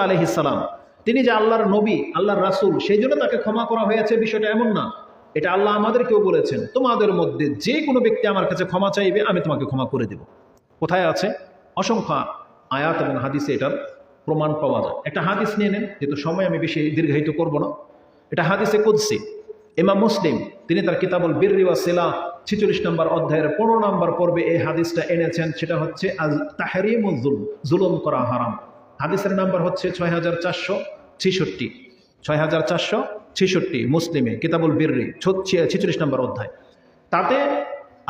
আলহিসাম তিনি যে আল্লাহর নবী, আল্লাহর রাসূল, সেই জন্য তাকে ক্ষমা করা হয়েছে, বিষয়টা এমন না। এটা আল্লাহ আমাদেরকেও বলেছেন, তোমাদের মধ্যে যে কোনো ব্যক্তি আমার কাছে ক্ষমা চাইবে, আমি তোমাকে ক্ষমা করে দেব। কোথায় আছে? অসংখ্য আয়াত এবং হাদিসে এটার প্রমাণ পাওয়া যায়। একটা হাদিস নিয়ে নেন, যেহেতু সময় আমি বেশি দীর্ঘায়িত করব না। এটা হাদিসে কুদ্সি। ইমাম মুসলিম, তিনি তার কিতাবুল বিরিওয়া সেলা, ছিচল্লিশ নম্বর অধ্যায়ের পনেরো নম্বর পর্বে এই হাদিসটা এনেছেন, সেটা হচ্ছে আজ তাহরিমুল জুলুম করা হারাম। হাদিসের নাম্বার হচ্ছে ছয় হাজার চারশো ছেষট্টি। ছয় হাজার চারশো ছেষট্টি মুসলিমে, কিতাবুল বিররি ছিচল্লিশ নম্বর অধ্যায়। তাতে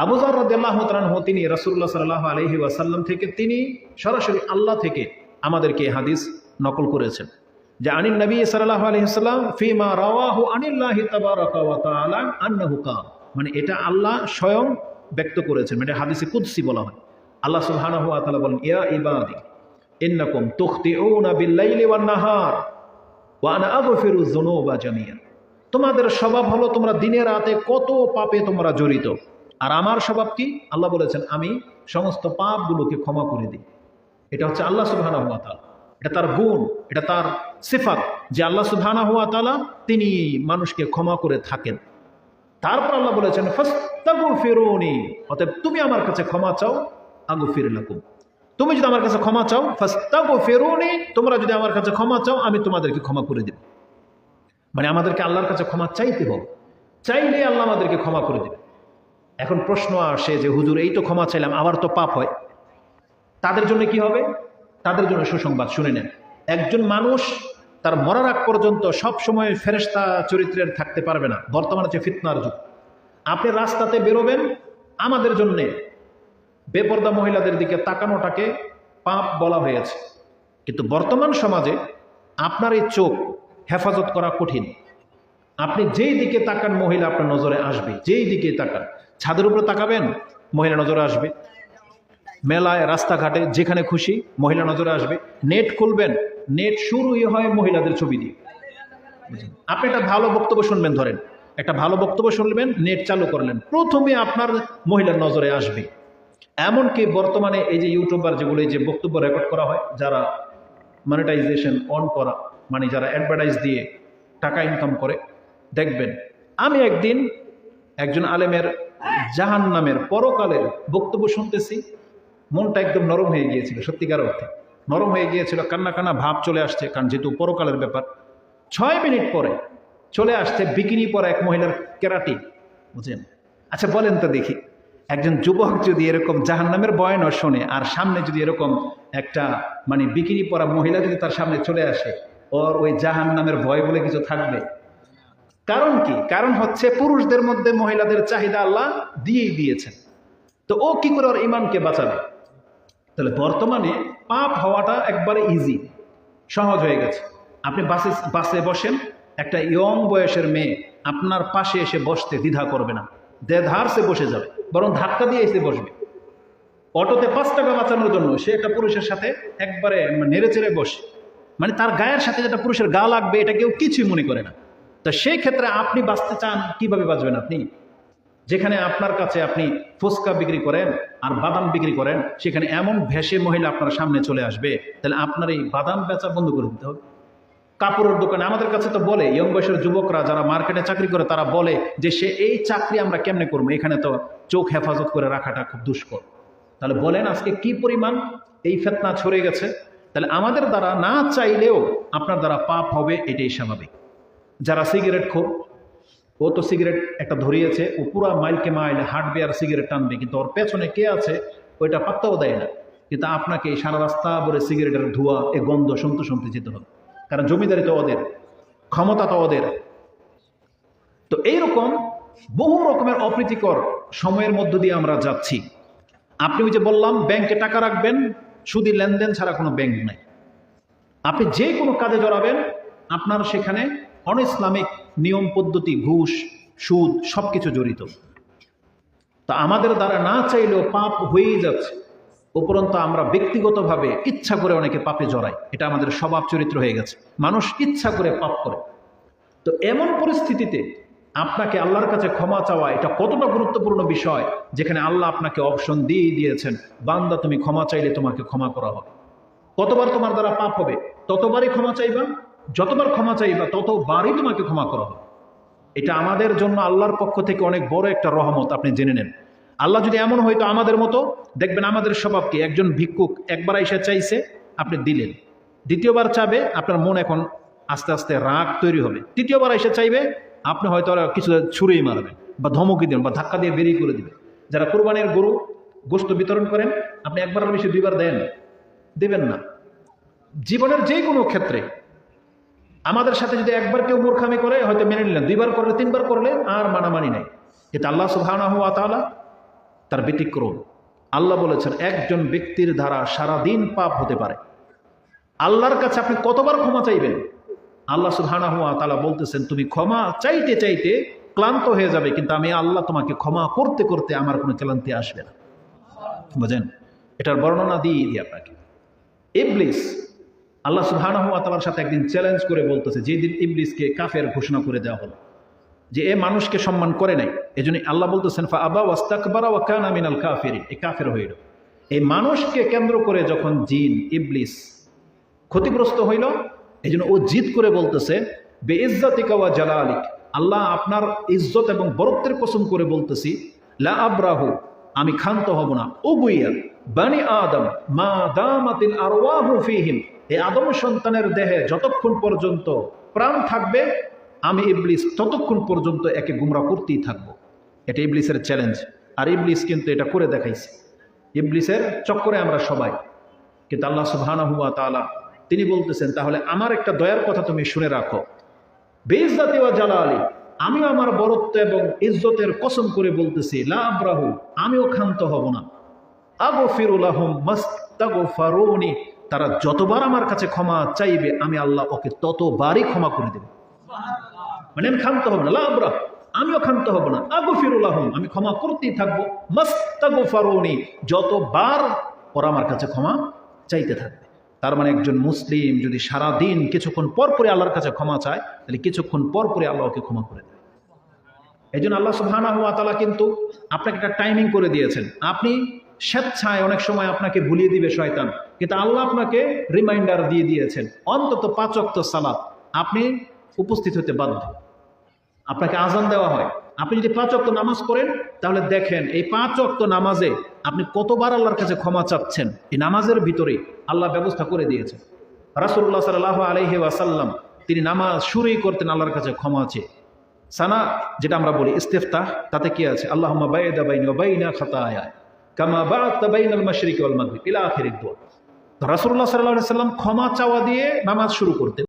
আবুজার রদাল্লাহ তালাহ তিনি রসুল্লাহ সাল্লাহ আলহি ওয়াসাল্লাম থেকে, তিনি সরাসরি আল্লাহ থেকে আমাদেরকে হাদিস নকল করেছেন। যে আনিন নবী সাল্লাহ আলহিহাল্লাম ফিমা রাওয়াহু আনিল্লাহি তাবারাকা ওয়া তাআলা আন্নাহু কাল। মানে এটা আল্লাহ স্বয়ং ব্যক্ত করেছেন মানে হাদিসে কুদ্সি বলা হয়। আল্লাহ সুবহানাহু ওয়া তাআলা বলেন, ইয়া ইবাদি ইন্নাকুম তুখতিউনা বিল-লাইলি ওয়ান-নাহার ওয়া আনা আগফিরু যুনুবা জামিয়া তোমাদের স্বভাব হলো তোমরা দিনে রাতে কত পাপে তোমরা জড়িত। আর আমার স্বভাব কি? আল্লাহ বলেছেন, আমি সমস্ত পাপগুলোকে ক্ষমা করে দিই। এটা হচ্ছে আল্লাহ সুবহানাহু ওয়া তাআলা। এটা তার গুণ, এটা তার সিফাত যে আল্লাহ সুবহানাহু ওয়া তাআলা তিনি মানুষকে ক্ষমা করে থাকেন। তারপর আল্লাহ বলেছেন ফাস্তাগু অতএব তুমি আমার কাছে ক্ষমা চাও আগু লাকুম। তুমি যদি আমার কাছে ক্ষমা চাও ফাস্তাগু ফেরুনি তোমরা যদি আমার কাছে ক্ষমা চাও, আমি তোমাদেরকে ক্ষমা করে দেব। মানে আমাদেরকে আল্লাহর কাছে ক্ষমা চাইতে হবে। চাইলে আল্লাহ আমাদেরকে ক্ষমা করে দেবে। এখন প্রশ্ন আসে যে, হুজুর, এই তো ক্ষমা চাইলাম, আবার তো পাপ হয়। তাদের জন্য কি হবে? তাদের জন্য সুসংবাদ, শুনে নেন। একজন মানুষ তার মরার আগ পর্যন্ত সব সময় ফেরেস্তা চরিত্রের থাকতে পারবে না। বর্তমানে হচ্ছে ফিতনার যুগ। আপনি রাস্তাতে বেরোবেন, আমাদের জন্যে বেপর্দা মহিলাদের দিকে তাকানোটাকে পাপ বলা হয়েছে। কিন্তু বর্তমান সমাজে আপনার এই চোখ হেফাজত করা কঠিন। আপনি যেই দিকে তাকান, মহিলা আপনার নজরে আসবে। যেই দিকে তাকান, ছাদের উপরে তাকাবেন, মহিলা নজরে আসবে। মেলায়, রাস্তাঘাটে, যেখানে খুশি, মহিলা নজরে আসবে। নেট খুলবেন, নেট শুরুই হয় মহিলাদের ছবি দিয়ে? আপনি একটা ভালো বক্তব্য শুনবেন, ধরেন। একটা ভালো বক্তব্য শুনবেন নেট চালু করলেন। প্রথমে আপনার মহিলার নজরে আসবে। এমনকি বর্তমানে এই যে ইউটিউবার যেগুলো, এই যে বক্তব্য রেকর্ড করা হয়, যারা মনিটাইজেশন অন করা মানে যারা অ্যাডভার্টাইজ দিয়ে টাকা ইনকাম করে, দেখবেন, আমি একদিন একজন আলেমের জাহান নামের পরকালের বক্তব্য শুনতেছি, মনটা একদম নরম হয়ে গিয়েছিল, সত্যিকার অর্থে। নরম হয়ে গিয়েছিল, কান্না কান্না ভাব চলে আসছে, কারণ যেহেতু পরকালের ব্যাপার। ছয় মিনিট পরে চলে আসছে, বিকিনি পরা এক মহিলার কেরাটি বুঝেন আচ্ছা বলেন তো দেখি। একজন যুবক যদি এরকম জাহান্নামের বয়ানও শোনে, আর সামনে যদি এরকম একটা মানে বিকিনি পরা মহিলা যদি তার সামনে চলে আসে, ওর ওই জাহান্নামের ভয় বলে কিছু থাকবে? কারণ কি? কারণ হচ্ছে পুরুষদের মধ্যে মহিলাদের চাহিদা আল্লাহ দিয়েই দিয়েছেন। তো ও কি করে ওর ইমানকে বাঁচাবে? তাহলে বর্তমানে পাপ হওয়াটা একবারে ইজি সহজ হয়ে গেছে। আপনি বাসে বাসে বসেন, একটা ইয়ং বয়সের মেয়ে আপনার পাশে এসে বসতে দ্বিধা করবে না। সে বসে যাবে, বরং ধাক্কা দিয়ে এসে বসবে। অটোতে পাঁচ টাকা বাঁচানোর জন্য সে একটা পুরুষের সাথে একবারে নেড়ে চেড়ে বসে। মানে তার গায়ের সাথে যেটা পুরুষের গা লাগবে, এটা কেউ কিছুই মনে করে না। তো সেই ক্ষেত্রে আপনি বাঁচতে চান, কীভাবে বাঁচবেন আপনি? যেখানে আপনার কাছে আপনি ফুচকা বিক্রি করেন আর বাদাম বিক্রি করেন, সেখানে এমন ভেসে মহিলা আপনার সামনে চলে আসবে, তাহলে আপনার এই বাদাম বেচা বন্ধ করে দিতে হবে। কাপড়ের দোকানে। আমাদের কাছে তো বলে ইয়ং বয়সের যুবকরা যারা মার্কেটে চাকরি করে, তারা বলে যে, সে এই চাকরি আমরা কেমনে করব? এখানে তো চোখ হেফাজত করে রাখাটা খুব দুষ্কর। তাহলে বলেন আজকে কি পরিমাণ এই ফেতনা ছড়ে গেছে? তাহলে আমাদের দ্বারা না চাইলেও আপনার দ্বারা পাপ হবে, এটাই স্বাভাবিক। যারা সিগারেট খোর, ও তো সিগারেট একটা ধরিয়েছে, ও পুরা মাইলকে মাইল হাঁটবে আর সিগারেট টানবে, কিন্তু ওর পেছনে কে আছে, ওইটা পাত্তাও দেয় না। কিন্তু আপনাকে সারা রাস্তা ভরে সিগারেটের ধোয়া, এ গন্ধ শুনতে শুনতে যেতে হবে। কারণ জমিদারি তো ওদের, ক্ষমতা তো ওদের। তো এইরকম বহু রকমের অপ্রীতিকর সময়ের মধ্য দিয়ে আমরা যাচ্ছি। আপনি ওই যে বললাম, ব্যাংকে টাকা রাখবেন শুধু লেনদেন ছাড়া কোনো ব্যাংক নাই। আপনি যে কোনো কাজে জড়াবেন, আপনার সেখানে অন ইসলামিক নিয়ম, পদ্ধতি, ঘুষ, সুদ সব কিছু জড়িত। তা আমাদের দ্বারা না চাইলেও পাপ হয়েই যাচ্ছে। উপরন্ত আমরা ব্যক্তিগতভাবে ইচ্ছা করে অনেকে পাপে জড়াই। এটা আমাদের স্বভাব চরিত্র হয়ে গেছে। মানুষ ইচ্ছা করে পাপ করে। তো এমন পরিস্থিতিতে আপনাকে আল্লাহর কাছে ক্ষমা চাওয়া এটা কতটা গুরুত্বপূর্ণ বিষয় যেখানে আল্লাহ আপনাকে অপশন দিয়ে দিয়েছেন, বান্দা তুমি ক্ষমা চাইলে তোমাকে ক্ষমা করা হবে। কতবার তোমার দ্বারা পাপ হবে, ততবারই ক্ষমা চাইবা, যতবার ক্ষমা চাইবা, ততবারই তোমাকে ক্ষমা করা হবে। এটা আমাদের জন্য আল্লাহর পক্ষ থেকে অনেক বড় একটা রহমত, আপনি জেনে নেন। আল্লাহ যদি এমন হয়তো আমাদের মতো, দেখবেন আমাদের স্বভাব কি? একজন ভিক্ষুক একবার এসে চাইছে, আপনি দিলেন। দ্বিতীয়বার চাবে, আপনার মন এখন আস্তে আস্তে রাগ তৈরি হবে। তৃতীয়বার এসে চাইবে, আপনি হয়তো কিছু ছুঁড়েই মারবেন বা ধমকি দেবেন বা ধাক্কা দিয়ে বেরিয়ে করে দিবেন। যারা কোরবানির গরু গোস্ত বিতরণ করেন, আপনি একবার বেশি দুইবার দেন। দেবেন না। জীবনের যে কোনো ক্ষেত্রে আমাদের সাথে যদি একবার কেউ মূর্খামি করে, হয়তো মেনে নিলেন, দুইবার করলে, তিনবার করলে আর মানামানি নেই। এটা আল্লাহ সুবহানাহু ওয়া তাআলা তার ব্যতিক্রম। আল্লাহ বলেছেন, একজন ব্যক্তির দ্বারা সারাদিন পাপ হতে পারে। আল্লাহর কাছে আপনি কতবার ক্ষমা চাইবেন? আল্লাহ সুবহানাহু ওয়া তাআলা বলতেছেন, তুমি ক্ষমা চাইতে চাইতে ক্লান্ত হয়ে যাবে, কিন্তু আমি আল্লাহ তোমাকে ক্ষমা করতে করতে আমার কোনো ক্লান্তি আসবে না। বুঝেন? এটার বর্ণনা দিয়ে দিই আপনাকে। ইবলিস, আল্লাহ সুবহানাহু ওয়া তাআলার সাথে একদিন চ্যালেঞ্জ করে বলতেছে, যেদিন ইবলিসকে কাফের ঘোষণা করে দেওয়া হলো যে এ মানুষকে সম্মান করে নাই। এই জন্য আল্লাহ বলতেছেন ফা আবা ওয়াস্তাকবারা ওয়া কানা মিনাল কাফিরিন। এই কাফের গেল এই মানুষকে কেন্দ্র করে যখন জিন, ইবলিস ক্ষতিগ্রস্ত হইল এই জন্য ও জিদ করে বলতেছে বে ইজ্জাতিকা ওয়া জালালিক। আল্লাহ আপনার ইজ্জত এবং বরত্বের কসম করে বলতেছি, লা আব্রাহু, আমি ক্ষান্ত হব না। ও গুইয়া বানি আদম, মা দামাতিল আরওয়াহু ফিহিম। এই আদম সন্তানের দেহে যতক্ষণ পর্যন্ত প্রাণ থাকবে আমি ইবলিস ততক্ষণ পর্যন্ত একে গুমরা করতেই থাকব। এটা ইবলিসের চ্যালেঞ্জ আর ইবলিস কিন্তু এটা করে দেখাইছে। ইবলিসের চক্করে আমরা সবাই। কিন্তু আল্লাহ সুবহানাহু হুয়া তাআলা তিনি বলতেছেন, তাহলে আমার একটা দয়ার কথা তুমি শুনে রাখো। বেইজ্জাতি ওয়া আলী আমিও আমার বরত্ব এবং ইজ্জতের কসম করে বলতেছি, লা আব্রাহু, আমিও ক্ষান্ত হব না। আগফিরুলাহুম মাস্তাগফারুনি, তারা যতবার আমার কাছে ক্ষমা চাইবে, আমি আল্লাহ ওকে ততবারই ক্ষমা করে দেব। মানে আমি ক্ষান্ত হব না। লা আমিও ক্ষান্ত হব না। আগফিরুলাহুম আমি ক্ষমা করতেই থাকব। মাস্তাগফারুনি, যতবার ওরা আমার কাছে ক্ষমা চাইতে থাকবে। তার মানে একজন মুসলিম যদি সারা দিন কিছুক্ষণ পর পরে আল্লাহর কাছে ক্ষমা চায়, তাহলে কিছুক্ষণ পর পরে আল্লাহকে ক্ষমা করে দেয়। এই জন্য আল্লাহ সুবহানাহু ওয়া তাআলা কিন্তু আপনাকে একটা টাইমিং করে দিয়েছেন। আপনি স্বেচ্ছায় অনেক সময় আপনাকে ভুলিয়ে দিবে শয়তান। কিন্তু আল্লাহ আপনাকে রিমাইন্ডার দিয়ে দিয়েছেন। অন্তত পাঁচ ওয়াক্ত সালাত। আপনি উপস্থিত হতে বাধ্য। আপনাকে আজান দেওয়া হয়। আপনি যদি পাঁচ অক্ত নামাজ পড়েন, তাহলে দেখেন এই পাঁচ অক্ত নামাজে আপনি কতবার আল্লাহর কাছে ক্ষমা চাচ্ছেন? এই নামাজের ভিতরে আল্লাহ ব্যবস্থা করে দিয়েছেন। রাসুল্লাহ সাল্লাহ আলহি ওয়াসাল্লাম, তিনি নামাজ শুরুই করতেন আল্লাহর কাছে ক্ষমা আছে সানা, যেটা আমরা বলি ইস্তেফতাহ, তাতে কি আছে? আল্লাহ সাল্লাল্লাহু আলাইহি সাল্লাম ক্ষমা চাওয়া দিয়ে নামাজ শুরু করতেন।